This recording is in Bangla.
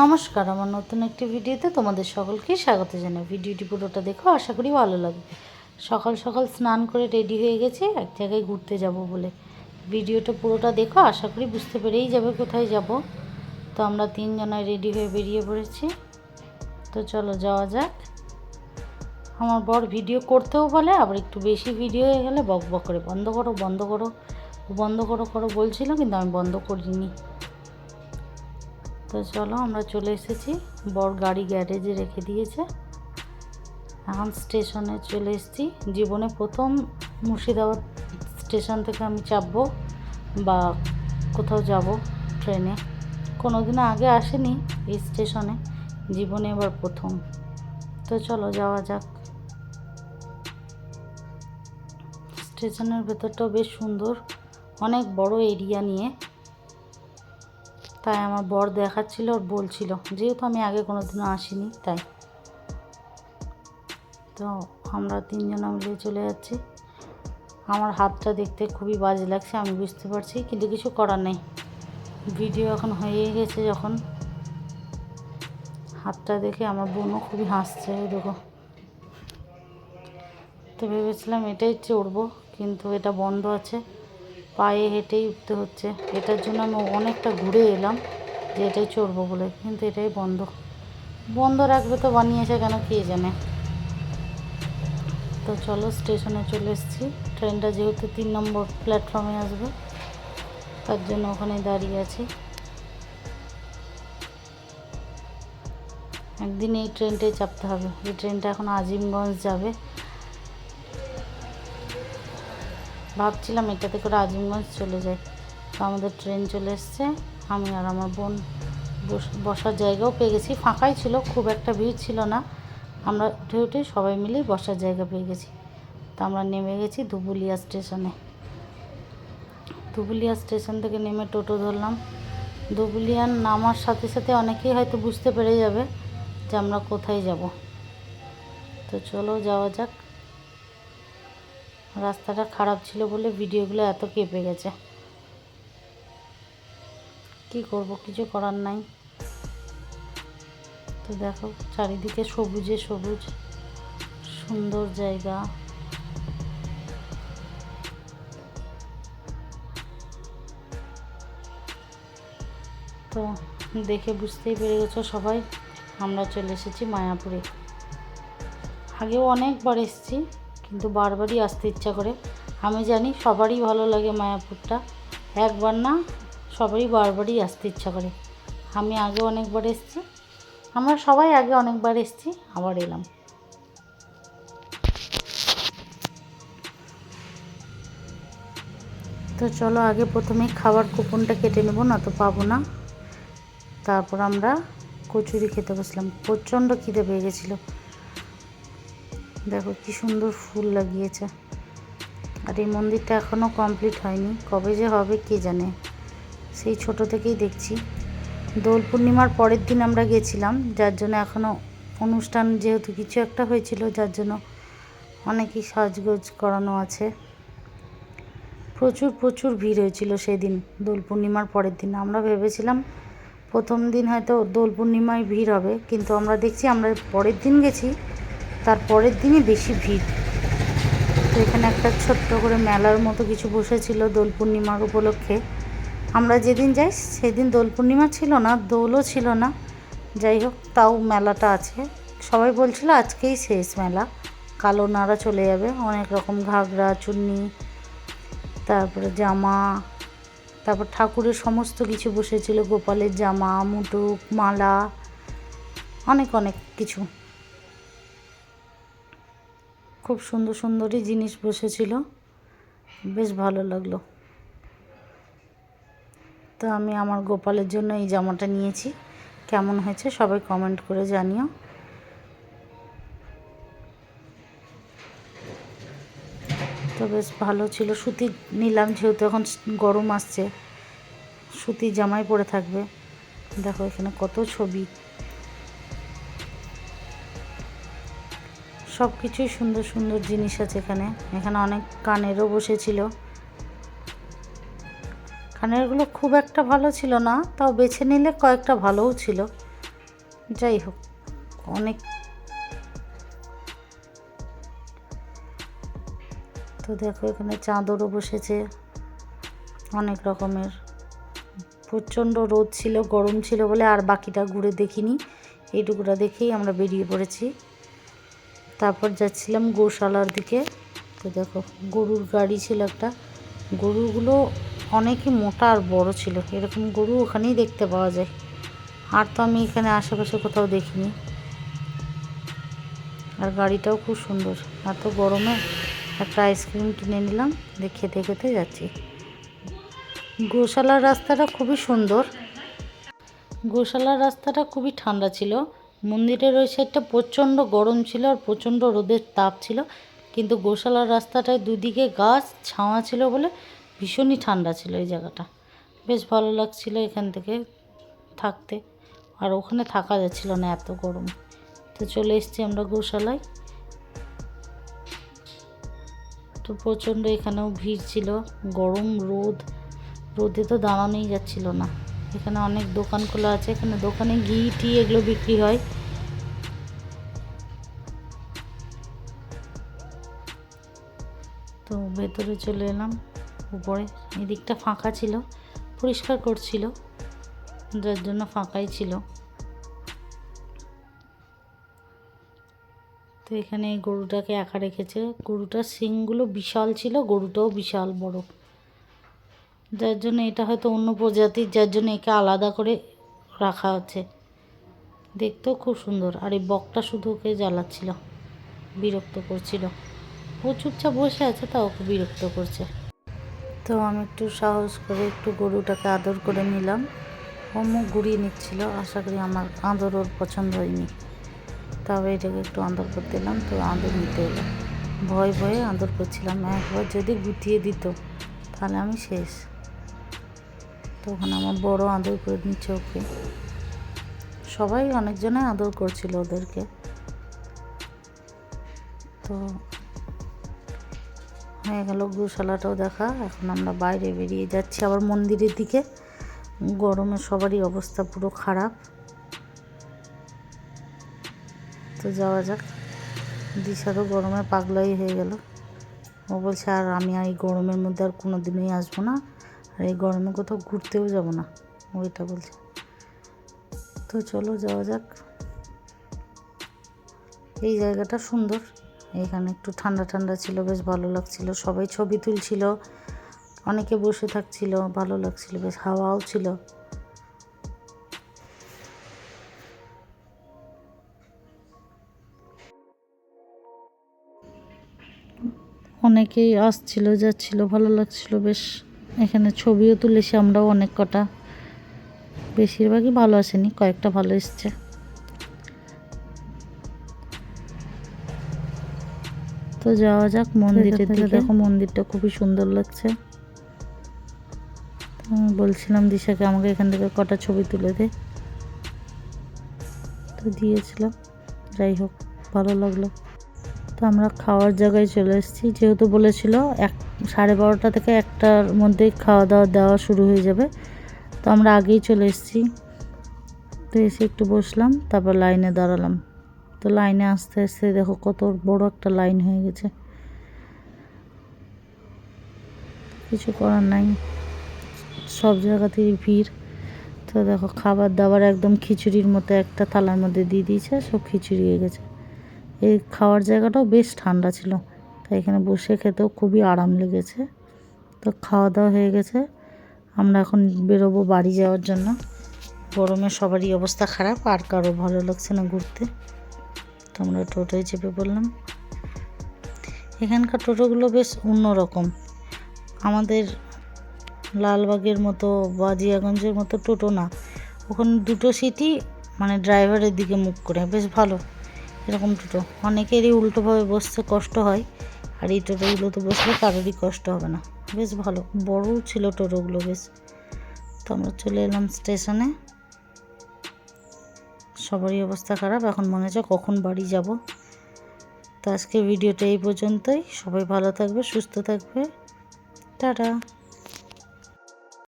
নমস্কার, আমার নতুন একটি ভিডিওতে তোমাদের সকলকে স্বাগত জানাই। ভিডিওটি পুরোটা দেখো, আশা করি ভালো লাগবে। সকাল সকাল স্নান করে রেডি হয়ে গেছি, এক জায়গায় ঘুরতে যাব বলে। ভিডিওটা পুরোটা দেখো, আশা করি বুঝতে পেরেই যাবে কোথায় যাব। তো আমরা তিনজনায় রেডি হয়ে বেরিয়ে পড়েছি। তো চলো যাওয়া যাক। আমার বর ভিডিও করতেও বলে, আবার একটু বেশি ভিডিও হয়ে গেলে বক বক করে, বন্ধ করো বন্ধ করো বন্ধ করো করো বলছিল, কিন্তু আমি বন্ধ করিনি। তো চলো আমরা চলে এসেছি। বর গাড়ি গ্যারেজে রেখে দিয়েছে। এখন স্টেশনে চলে এসেছি। জীবনে প্রথম মুর্শিদাবাদ স্টেশন থেকে আমি চাপবো বা কোথাও যাব ট্রেনে। কোনো দিন আগে আসেনি এই স্টেশনে। জীবনে এবার প্রথম। তো চলো যাওয়া যাক। স্টেশনের ভেতরটাও বেশ সুন্দর। অনেক বড় এরিয়া নিয়ে। তাই আমার বর দেখাচ্ছিল ওর বলছিল, যেহেতু আমি আগে কোনো দিনও আসিনি, তাই। তো আমরা তিনজনে মিলে চলে যাচ্ছি। আমার হাতটা দেখতে খুবই বাজে লাগছে, আমি বুঝতে পারছি, কিন্তু কিছু করার নেই। ভিডিও এখন হয়ে গেছে যখন। হাতটা দেখে আমার বোনও খুবই হাসছে দেখো। তো ভেবেছিলাম এটাই চড়বো, কিন্তু এটা বন্ধ আছে। পায়ে হেঁটেই উঠতে হচ্ছে। এটার জন্য আমি অনেকটা ঘুরে এলাম যে এটাই চড়বো বলে, কিন্তু এটাই বন্ধ। বন্ধ রাখবে তো বানিয়েছে কেন কে জানে? তো চলো স্টেশনে চলে এসেছি। ট্রেনটা যেহেতু তিন নম্বর প্ল্যাটফর্মে আসবে, তার জন্য ওখানে দাঁড়িয়ে আছি। একদিন এই ট্রেনটাই চাপতে হবে। এই ট্রেনটা এখন আজিমগঞ্জ যাবে। ভাবছিলাম এটাতে করে আজিমগঞ্জ চলে যাই। তো আমাদের ট্রেন চলে এসছে। আমি আর আমার বোন বসার জায়গাও পেয়ে গেছি। ফাঁকাই ছিল, খুব একটা ভিড় ছিল না। আমরা উঠে উঠে সবাই মিলেই বসার জায়গা পেয়ে গেছি। তো আমরা নেমে গেছি ধুবুলিয়া স্টেশনে। ধুবুলিয়া স্টেশন থেকে নেমে টোটো ধরলাম। ধুবুলিয়ার নামার সাথে সাথে অনেকেই হয়তো বুঝতে পেরে যাবে যে আমরা কোথায় যাব। তো চলো যাওয়া যাক। রাস্তাটা খারাপ ছিল বলে ভিডিওগুলো এত কেঁপে গেছে। কি করব, কিছু করার নাই। তো দেখো, চারিদিকে সবুজে সবুজ, সুন্দর জায়গা। তো দেখে বুঝতেই পেরে গেছো সবাই, আমরা চলে এসেছি মায়াপুরে। আগেও অনেকবার এসেছি কিন্তু বারবারই আসতে ইচ্ছা করে। আমি জানি সবারই ভালো লাগে মায়াপুরটা। একবার না, সবারই বারবারই আসতে ইচ্ছা করে। আমি আগে অনেকবার এসেছি। আমরা সবাই আগে অনেকবার এসেছি, আবার এলাম। তো চলো আগে প্রথমে খাবার কুপনটা কেটে নেব, না তো পাবো না। তারপর আমরা কচুরি খেতে বসলাম। প্রচণ্ড খিদে পেয়ে গেছিল। দেখো কি সুন্দর ফুল লাগিয়েছে। আর এই মন্দিরটা এখনও কমপ্লিট হয়নি। কবে যে হবে কে জানে? সেই ছোট থেকেই দেখছি। দোল পূর্ণিমার পরের দিন আমরা গেছিলাম, যার জন্য এখনও অনুষ্ঠান যেহেতু কিছু একটা হয়েছিল, যার জন্য অনেকই সাজগোজ করানো আছে। প্রচুর প্রচুর ভিড় হয়েছিল সেদিন দোল পূর্ণিমার পরের দিন। আমরা ভেবেছিলাম প্রথম দিন হয়তো দোল পূর্ণিমায় ভিড় হবে, কিন্তু আমরা দেখছি আমরা পরের দিন গেছি তার পরের দিনই বেশি ভিড়। তো এখানে একটা ছোট্ট করে মেলার মতো কিছু বসেছিল দোল পূর্ণিমার উপলক্ষে। আমরা যেদিন যাই, সেদিন দোল পূর্ণিমা ছিল না, দোলও ছিল না। যাই হোক, তাও মেলাটা আছে। সবাই বলছিল, আজকেই শেষ মেলা। কালো নাড়া চলে যাবে। অনেক রকম ঘাগরা, চুন্নি, তারপরে জামা, তারপর ঠাকুরের সমস্ত কিছু বসেছিল। গোপালের জামা, মুটুক, মালা, অনেক অনেক কিছু। খুব সুন্দর সুন্দরই জিনিস বসেছিল। বেশ ভালো লাগল। তো আমি আমার গোপালের জন্য এই জামাটা নিয়েছি। কেমন হয়েছে সবাই কমেন্ট করে জানিও। তো বেশ ভালো ছিল। সুতির নিলাম যেহেতু এখন গরম আসছে। সুতির জামাই পরে থাকবে। দেখো এখানে কত ছবি। সব কিছুই সুন্দর সুন্দর জিনিস আছে এখানে। এখানে অনেক কানেরও বসেছিল। কানেরগুলো খুব একটা ভালো ছিল না, তাও বেছে নিলে কয়েকটা ভালোও ছিল। যাই হোক, অনেক। তো দেখো এখানে চাদরও বসেছে, অনেক রকমের। প্রচণ্ড রোদ ছিল, গরম ছিল বলে আর বাকিটা ঘুরে দেখিনি। এইটুকুটা দেখেই আমরা বেরিয়ে পড়েছি। তারপর যাচ্ছিলাম গোশালার দিকে। তো দেখো, গরুর গাড়ি ছিল একটা। গরুগুলো অনেকই মোটা আর বড় ছিল। এরকম গরু ওখানেই দেখতে পাওয়া যায়। আর তো আমি এখানে আশেপাশে কোথাও দেখিনি। আর গাড়িটাও খুব সুন্দর। এত গরমে একটা আইসক্রিম কিনে নিলাম। দিয়ে খেতে খেতে যাচ্ছি। গোশালার রাস্তাটা খুবই সুন্দর। গোশালার রাস্তাটা খুবই ঠান্ডা ছিল। মন্দিরের ওই সাইডটা প্রচণ্ড গরম ছিল আর প্রচণ্ড রোদের তাপ ছিল। কিন্তু গোশালার রাস্তাটায় দুদিকে গাছ, ছাওয়া ছিল বলে ভীষণই ঠান্ডা ছিল এই জায়গাটা। বেশ ভালো লাগছিল এখান থেকে থাকতে। আর ওখানে থাকা যাচ্ছিল না এত গরম। তো চলে এসেছি আমরা গোশালায়। তো প্রচণ্ড এখানেও ভিড় ছিল। গরম, রোদ, রোদে তো দাঁড়ানোই যাচ্ছিল না। এখানে অনেক দোকান খোলা আছে, এখানে দোকানে ঘি, টি এগুলো বিক্রি হয়। তো ভেতরে চলে এলাম, উপরে। এদিকটা ফাঁকা ছিল, পরিষ্কার করছিল, যার জন্য ফাঁকাই ছিল। তো এখানে গরুটাকে একা রেখেছে। গরুটার শিংগুলো বিশাল ছিল, গরুটাও বিশাল বড়। যার জন্য এটা হয়তো অন্য প্রজাতির, যার জন্য একে আলাদা করে রাখা আছে। দেখতেও খুব সুন্দর। আর এই বকটা শুধু ওকে জ্বালাচ্ছিল, বিরক্ত করছিল। ও চুপচাপ বসে আছে তা ওকে বিরক্ত করছে। তো আমি একটু সাহস করে একটু গরুটাকে আদর করে নিলাম। ও মুখ ঘুরিয়ে নিচ্ছিল, আশা করি আমার আদর ওর পছন্দ হয়নি। তবে এটাকে একটু আদর করতে দিলাম তো আদর নিতে এলাম। ভয় ভয়ে আদর করছিলাম। একবার যদি গুটিয়ে দিত, তাহলে আমি শেষ। তখন আমার বড় আদর করে নিচ্ছে ওকে। সবাই অনেকজনে আদর করছিল ওদেরকে। তো হয়ে গেল গোশালাটাও দেখা, এখন আমরা বাইরে বেরিয়ে যাচ্ছি। আবার মন্দিরের দিকে। গরমে সবারই অবস্থা পুরো খারাপ। তো যাওয়া যাক। দিশারও গরমে পাগলাই হয়ে গেল। ও বলছে, আর আমি এই গরমের মধ্যে আর কোনো দিনই আসব না। আর এই গরমে কোথাও ঘুরতেও যাব না ওইটা বলছে। তো চলো যাওয়া যাক। এই জায়গাটা সুন্দর। এখানে একটু ঠান্ডা ঠান্ডা ছিল, বেশ ভালো লাগছিল। সবাই ছবি তুলছিল, অনেকে বসে থাকছিল, ভালো লাগছিল, বেশ হাওয়াও ছিল। অনেকেই আসছিল, যাচ্ছিল, ভালো লাগছিল, বেশ এখানে ছবিও তুলেছি আমরাও অনেক কটা। বেশিরভাগই ভালো আসেনি কয়েকটা ভালো এসছে। তো যাওয়া যাক মন্দিরের দিকে। দেখো মন্দিরটা খুবই সুন্দর লাগছে। আমি বলছিলাম দিশাকে আমাকে এখান থেকে কটা ছবি তুলে দে। তো দিয়েছিলাম। যাই হোক ভালো লাগল। তো আমরা খাওয়ার জায়গায় চলে এসেছি। যেহেতু বলেছিল এক সাড়ে বারোটা থেকে একটার মধ্যেই খাওয়া দাওয়া দেওয়া শুরু হয়ে যাবে। তো আমরা আগেই চলে এসেছি। তো এসে একটু বসলাম, তারপর লাইনে দাঁড়ালাম। তো লাইনে আস্তে আস্তে দেখো কত বড় একটা লাইন হয়ে গেছে। কিছু করার নাই। সব জায়গাতেই ভিড়। তো দেখো খাবার দাবার একদম খিচুড়ির মতো একটা থালার মধ্যে দিয়ে দিয়েছে, সব খিচুড়ি হয়ে গেছে। এই খাওয়ার জায়গাটাও বেশ ঠান্ডা ছিল। তাই এখানে বসে খেতেও খুবই আরাম লেগেছে। তো খাওয়া দাওয়া হয়ে গেছে। আমরা এখন বেরোবো বাড়ি যাওয়ার জন্য। গরমে সবারই অবস্থা খারাপ, আর কারও ভালো লাগছে না ঘুরতে। তো আমরা টোটোয় চেপে পড়লাম। এখানকার টোটোগুলো বেশ অন্যরকম। আমাদের লালবাগের মতো বা জিয়াগঞ্জের মতো টোটো না। ওখানে দুটো সিটই মানে ড্রাইভারের দিকে মুখ করে। বেশ ভালো এরকম টোটো। অনেকেরই উল্টোভাবে বসতে কষ্ট হয়। আর এই টোটোগুলোতে বসলে কারোরই কষ্ট হবে না। বেশ ভালো বড়ও ছিল টোটোগুলো বেশ। তো আমরা চলে এলাম স্টেশনে। সবারই অবস্থা খারাপ, এখন মনে হচ্ছে কখন বাড়ি যাব। তো আজকে ভিডিওটা এই পর্যন্তই। সবাই ভালো থাকবে, সুস্থ থাকবে। টাটা।